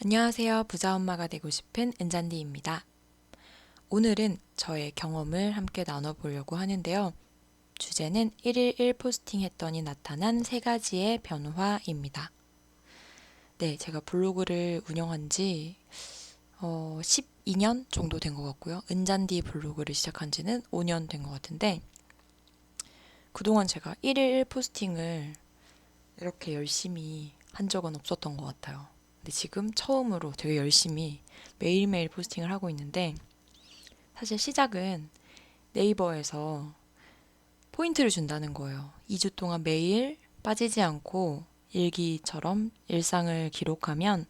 안녕하세요. 부자 엄마가 되고 싶은 은잔디입니다. 오늘은 저의 경험을 함께 나눠보려고 하는데요. 주제는 1일 1 포스팅 했더니 나타난 세 가지의 변화입니다. 네, 제가 블로그를 운영한 지 어, 12년 정도 된 것 같고요. 은잔디 블로그를 시작한 지는 5년 된 것 같은데, 그동안 제가 1일 1 포스팅을 이렇게 열심히 한 적은 없었던 것 같아요. 근데 지금 처음으로 되게 열심히 매일매일 포스팅을 하고 있는데 사실 시작은 네이버에서 포인트를 준다는 거예요. 2주 동안 매일 빠지지 않고 일기처럼 일상을 기록하면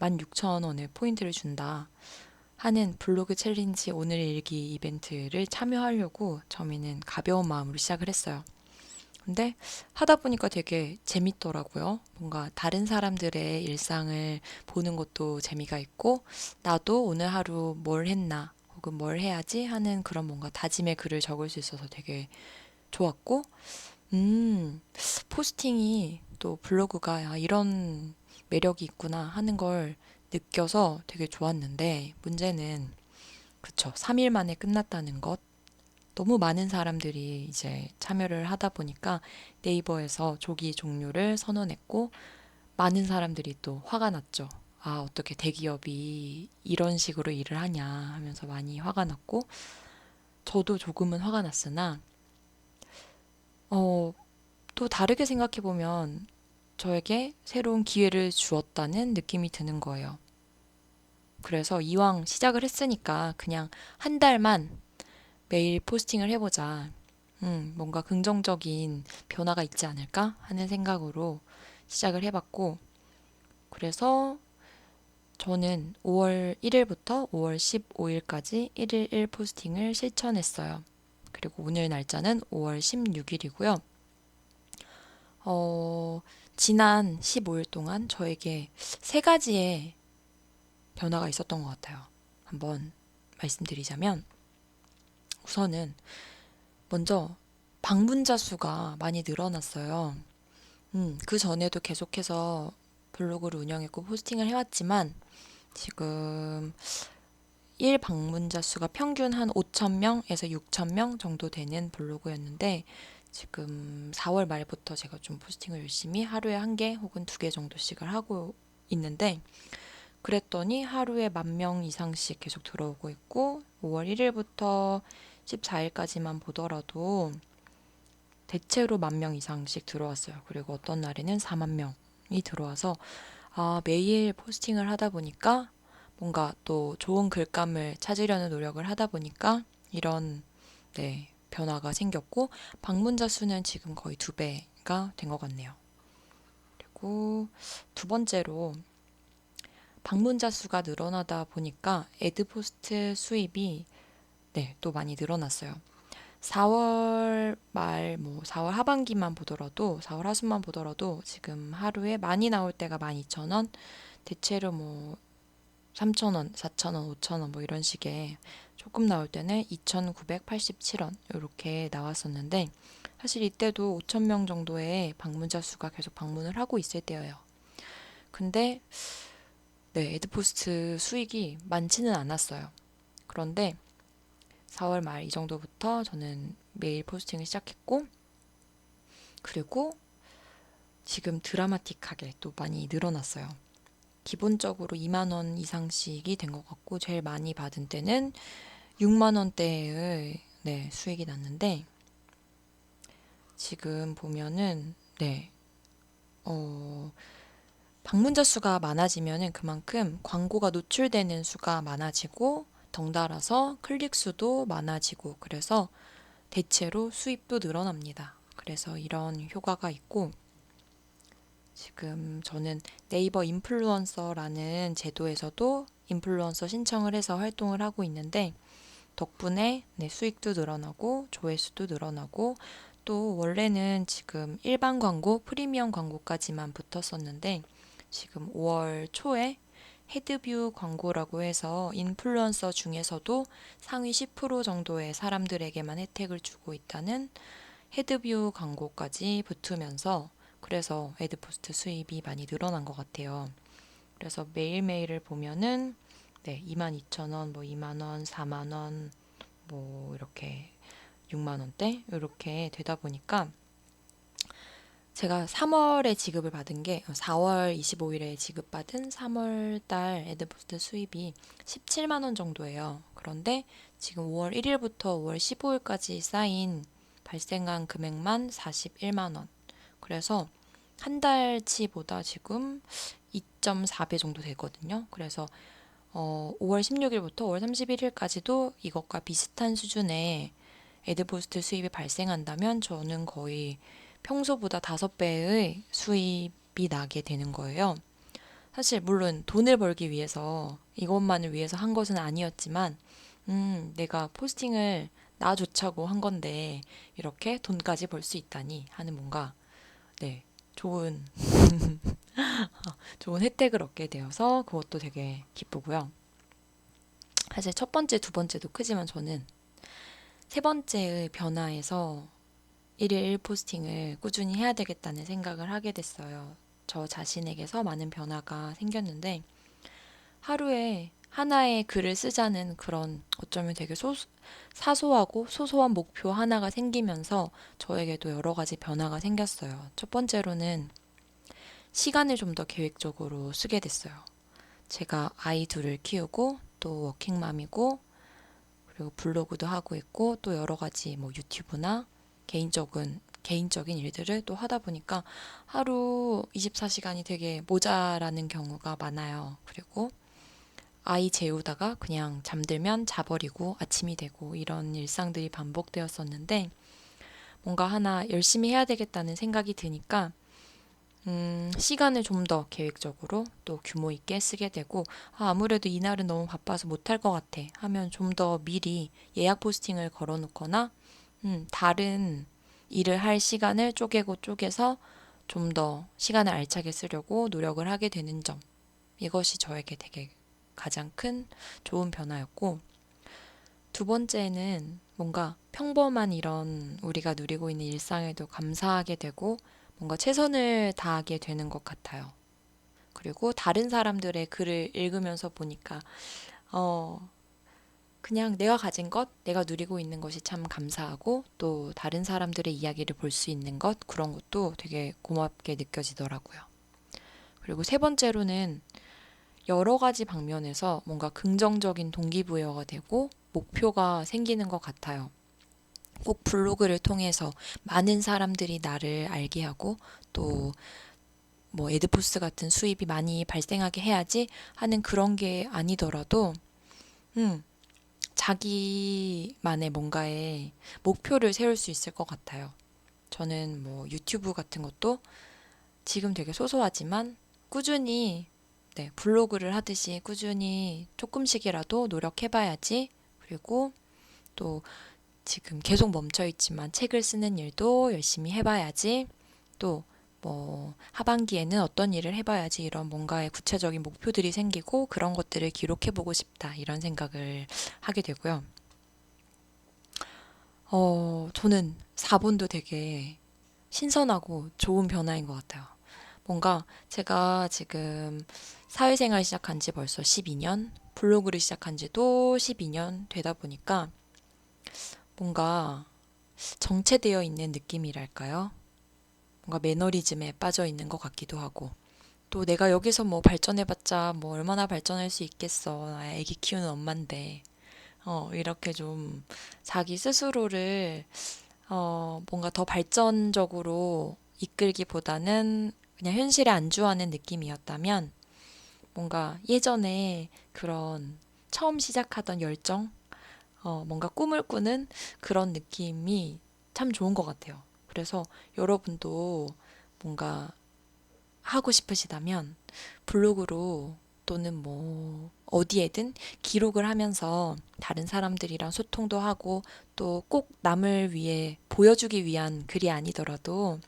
16,000원의 포인트를 준다 하는 블로그 챌린지 오늘 일기 이벤트를 참여하려고 처음에는 가벼운 마음으로 시작을 했어요. 근데 하다 보니까 되게 재밌더라고요. 뭔가 다른 사람들의 일상을 보는 것도 재미가 있고, 나도 오늘 하루 뭘 했나, 혹은 뭘 해야지 하는 그런 뭔가 다짐의 글을 적을 수 있어서 되게 좋았고, 음, 포스팅이 또 블로그가 아, 이런 매력이 있구나 하는 걸 느껴서 되게 좋았는데, 문제는, 그쵸, 3일 만에 끝났다는 것. 너무 많은 사람들이 이제 참여를 하다 보니까 네이버에서 조기 종료를 선언했고 많은 사람들이 또 화가 났죠. 아, 어떻게 대기업이 이런 식으로 일을 하냐 하면서 많이 화가 났고 저도 조금은 화가 났으나 어, 또 다르게 생각해 보면 저에게 새로운 기회를 주었다는 느낌이 드는 거예요. 그래서 이왕 시작을 했으니까 그냥 한 달만 매일 포스팅을 해보자. 음, 뭔가 긍정적인 변화가 있지 않을까 하는 생각으로 시작을 해봤고, 그래서 저는 5월 1일부터 5월 15일까지 1일 1 포스팅을 실천했어요. 그리고 오늘 날짜는 5월 16일이고요. 어, 지난 15일 동안 저에게 세 가지의 변화가 있었던 것 같아요. 한번 말씀드리자면, 우선은 먼저 방문자 수가 많이 늘어났어요. 음, 그 전에도 계속해서 블로그를 운영했고 포스팅을 해왔지만 지금 1 방문자 수가 평균 한 5,000명에서 6,000명 정도 되는 블로그였는데 지금 4월 말부터 제가 좀 포스팅을 열심히 하루에 한 개 혹은 두 개 정도씩을 하고 있는데 그랬더니 하루에 만 명 이상씩 계속 들어오고 있고 5월 1일부터 14일까지만 보더라도 대체로 만 명 이상씩 들어왔어요. 그리고 어떤 날에는 4만 명이 들어와서 아, 매일 포스팅을 하다 보니까 뭔가 또 좋은 글감을 찾으려는 노력을 하다 보니까 이런 네, 변화가 생겼고 방문자 수는 지금 거의 두 배가 된 것 같네요. 그리고 두 번째로 방문자 수가 늘어나다 보니까 애드포스트 수입이 네, 또 많이 늘어났어요. 4월 말, 뭐 4월 하반기만 보더라도 4월 하순만 보더라도 지금 하루에 많이 나올 때가 12,000원, 대체로 뭐 3,000원, 4,000원, 5,000원 뭐 이런 식의 조금 나올 때는 2,987원 이렇게 나왔었는데 사실 이때도 5,000명 정도의 방문자 수가 계속 방문을 하고 있을 때예요. 근데 네, 에드포스트 수익이 많지는 않았어요. 그런데 4월 말 이 정도부터 저는 매일 포스팅을 시작했고, 그리고 지금 드라마틱하게 또 많이 늘어났어요. 기본적으로 2만 원 이상씩이 된 것 같고, 제일 많이 받은 때는 6만 원대의 네, 수익이 났는데, 지금 보면은, 네, 어, 방문자 수가 많아지면은 그만큼 광고가 노출되는 수가 많아지고, 덩달아서 클릭 수도 많아지고 그래서 대체로 수입도 늘어납니다. 그래서 이런 효과가 있고 지금 저는 네이버 인플루언서라는 제도에서도 인플루언서 신청을 해서 활동을 하고 있는데 덕분에 네, 수익도 늘어나고 조회수도 늘어나고 또 원래는 지금 일반 광고, 프리미엄 광고까지만 붙었었는데 지금 5월 초에 헤드뷰 광고라고 해서 인플루언서 중에서도 상위 10% 정도의 사람들에게만 혜택을 주고 있다는 헤드뷰 광고까지 붙으면서 그래서 에드포스트 수입이 많이 늘어난 것 같아요. 그래서 매일매일을 보면은 네, 22,000원, 뭐 2만원, 4만원, 뭐 이렇게 6만원대 이렇게 되다 보니까 제가 3월에 지급을 받은 게 4월 25일에 지급받은 3월 달 에드포스트 수입이 17만 원 정도예요. 그런데 지금 5월 1일부터 5월 15일까지 쌓인 발생한 금액만 41만 원. 그래서 한 달치보다 지금 2.4배 정도 되거든요. 그래서 어, 5월 16일부터 5월 31일까지도 이것과 비슷한 수준의 에드포스트 수입이 발생한다면 저는 거의 평소보다 다섯 배의 수입이 나게 되는 거예요. 사실 물론 돈을 벌기 위해서 이것만을 위해서 한 것은 아니었지만 음, 내가 포스팅을 나 좋자고 한 건데 이렇게 돈까지 벌 수 있다니 하는 뭔가 네, 좋은 좋은 혜택을 얻게 되어서 그것도 되게 기쁘고요. 사실 첫 번째, 두 번째도 크지만 저는 세 번째의 변화에서 일일 포스팅을 꾸준히 해야 되겠다는 생각을 하게 됐어요. 저 자신에게서 많은 변화가 생겼는데 하루에 하나의 글을 쓰자는 그런 어쩌면 되게 소, 사소하고 소소한 목표 하나가 생기면서 저에게도 여러 가지 변화가 생겼어요. 첫 번째로는 시간을 좀 더 계획적으로 쓰게 됐어요. 제가 아이 둘을 키우고 또 워킹맘이고 그리고 블로그도 하고 있고 또 여러 가지 뭐 유튜브나 개인적인 개인적인 일들을 또 하다 보니까 하루 24시간이 되게 모자라는 경우가 많아요. 그리고 아이 재우다가 그냥 잠들면 자버리고 아침이 되고 이런 일상들이 반복되었었는데 뭔가 하나 열심히 해야 되겠다는 생각이 드니까 음, 시간을 좀 더 계획적으로 또 규모 있게 쓰게 되고 아, 아무래도 이날은 너무 바빠서 못할 것 같아 하면 좀 더 미리 예약 포스팅을 걸어 놓거나 음, 다른 일을 할 시간을 쪼개고 쪼개서 좀 더 시간을 알차게 쓰려고 노력을 하게 되는 점. 이것이 저에게 되게 가장 큰 좋은 변화였고, 두 번째는 뭔가 평범한 이런 우리가 누리고 있는 일상에도 감사하게 되고, 뭔가 최선을 다하게 되는 것 같아요. 그리고 다른 사람들의 글을 읽으면서 보니까, 어, 그냥 내가 가진 것, 내가 누리고 있는 것이 참 감사하고 또 다른 사람들의 이야기를 볼 수 있는 것, 그런 것도 되게 고맙게 느껴지더라고요. 그리고 세 번째로는 여러 가지 방면에서 뭔가 긍정적인 동기부여가 되고 목표가 생기는 것 같아요. 꼭 블로그를 통해서 많은 사람들이 나를 알게 하고 또 뭐 에드포스 같은 수입이 많이 발생하게 해야지 하는 그런 게 아니더라도 음, 자기만의 뭔가의 목표를 세울 수 있을 것 같아요. 저는 뭐 유튜브 같은 것도 지금 되게 소소하지만 꾸준히 네, 블로그를 하듯이 꾸준히 조금씩이라도 노력해봐야지. 그리고 또 지금 계속 멈춰 있지만 책을 쓰는 일도 열심히 해봐야지. 또 뭐 하반기에는 어떤 일을 해봐야지 이런 뭔가의 구체적인 목표들이 생기고 그런 것들을 기록해보고 싶다 이런 생각을 하게 되고요. 어, 저는 4번도 되게 신선하고 좋은 변화인 것 같아요. 뭔가 제가 지금 사회생활 시작한 지 벌써 12년, 블로그를 시작한 지도 12년 되다 보니까 뭔가 정체되어 있는 느낌이랄까요? 뭔가 매너리즘에 빠져 있는 것 같기도 하고. 또 내가 여기서 뭐 발전해봤자 뭐 얼마나 발전할 수 있겠어. 나 애기 키우는 엄마인데. 어 이렇게 좀 자기 스스로를 어 뭔가 더 발전적으로 이끌기보다는 그냥 현실에 안주하는 느낌이었다면 뭔가 예전에 그런 처음 시작하던 열정 어 뭔가 꿈을 꾸는 그런 느낌이 참 좋은 것 같아요. 그래서 여러분도 뭔가 하고 싶으시다면 블로그로 또는 뭐 어디에든 기록을 하면서 다른 사람들이랑 소통도 하고 또 꼭 남을 위해 보여주기 위한 글이 아니더라도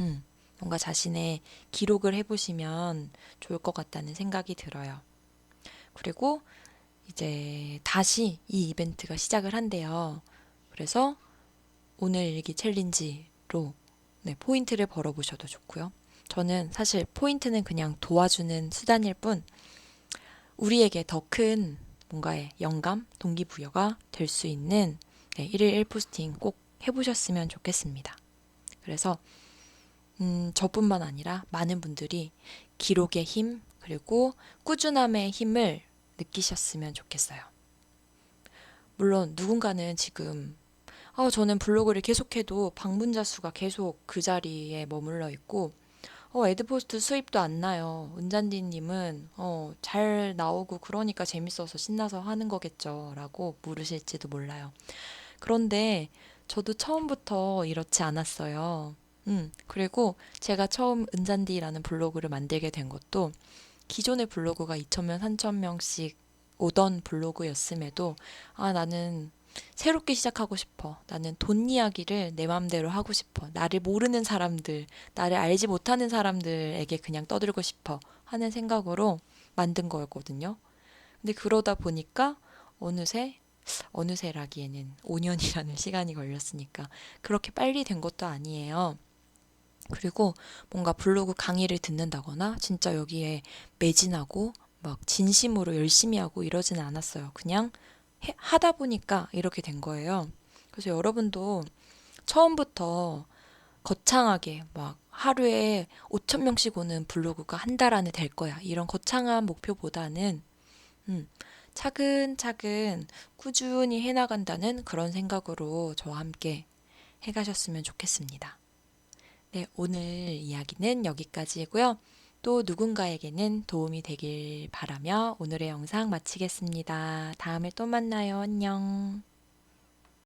음, 뭔가 자신의 기록을 해보시면 좋을 것 같다는 생각이 들어요. 그리고 이제 다시 이 이벤트가 시작을 한대요. 그래서 오늘 일기 챌린지로 네, 포인트를 벌어보셔도 좋고요. 저는 사실 포인트는 그냥 도와주는 수단일 뿐 우리에게 더 큰 뭔가의 영감, 동기부여가 될 수 있는 네, 1일 1포스팅 꼭 해보셨으면 좋겠습니다. 그래서 음, 저뿐만 아니라 많은 분들이 기록의 힘 그리고 꾸준함의 힘을 느끼셨으면 좋겠어요. 물론 누군가는 지금 아, 저는 블로그를 계속해도 방문자 수가 계속 그 자리에 머물러 있고 어, 에드포스트 수입도 안 나요. 은잔디님은 어, 잘 나오고 그러니까 재밌어서 신나서 하는 거겠죠. 라고 물으실지도 몰라요. 그런데 저도 처음부터 이렇지 않았어요. 음, 그리고 제가 처음 은잔디라는 블로그를 만들게 된 것도 기존의 블로그가 2,000명, 3,000명씩 오던 블로그였음에도 아, 나는 새롭게 시작하고 싶어. 나는 돈 이야기를 내 맘대로 하고 싶어. 나를 모르는 사람들, 나를 알지 못하는 사람들에게 그냥 떠들고 싶어. 하는 생각으로 만든 거였거든요. 근데 그러다 보니까 어느새, 어느새라기에는 5년이라는 시간이 걸렸으니까 그렇게 빨리 된 것도 아니에요. 그리고 뭔가 블로그 강의를 듣는다거나 진짜 여기에 매진하고 막 진심으로 열심히 하고 이러지는 않았어요. 그냥 해- 하다 보니까 이렇게 된 거예요. 그래서 여러분도 처음부터 거창하게 막 하루에 5천 명씩 오는 블로그가 한 달 안에 될 거야. 이런 거창한 목표보다는 음, 차근차근 꾸준히 해나간다는 그런 생각으로 저와 함께 해가셨으면 좋겠습니다. 네, 오늘 이야기는 여기까지고요. 또 누군가에게는 도움이 되길 바라며 오늘의 영상 마치겠습니다. 다음에 또 만나요. 안녕.